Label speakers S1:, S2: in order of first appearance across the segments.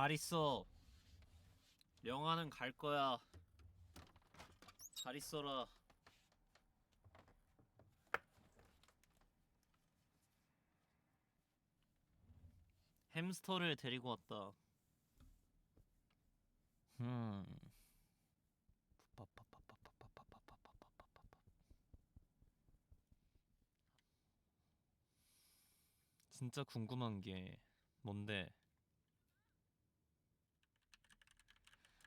S1: 잘 있어. 영화는 갈 거야. 잘 있어라. 햄스터를 데리고 왔다. 음. 진짜 궁금한 게 뭔데?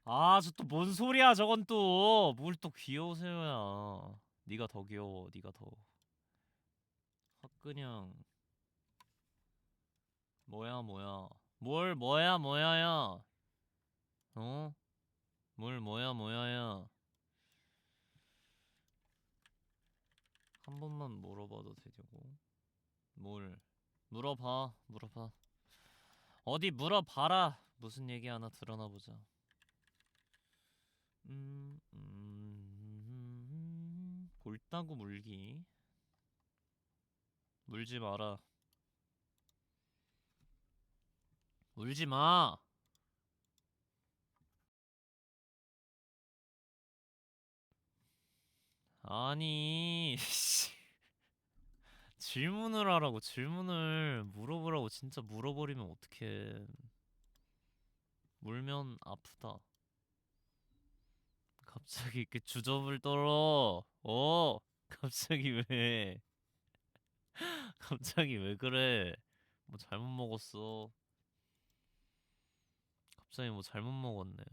S1: 아, 저 또 뭔 소리야? 저건 또 뭘 또 귀여우세요야. 네가 더 귀여워. 네가 더. 확 그냥 뭐야 뭐야. 뭘 뭐야 뭐야야. 어? 뭘 뭐야 뭐야야. 한 번만 물어봐도 되냐고? 뭘? 물어봐, 물어봐. 어디 물어봐라. 무슨 얘기 하나 드러나 보자. 음, 음, 볼따구 물기. 물지 마라. 울지 마. 아니, 씨. 질문을 하라고 질문을 물어보라고 진짜 물어버리면 어떡해. 물면 아프다. 갑자기 이렇게 주접을 떨어. 어? 갑자기 왜? 갑자기 왜 그래? 뭐 잘못 먹었어? 갑자기 뭐 잘못 먹었네.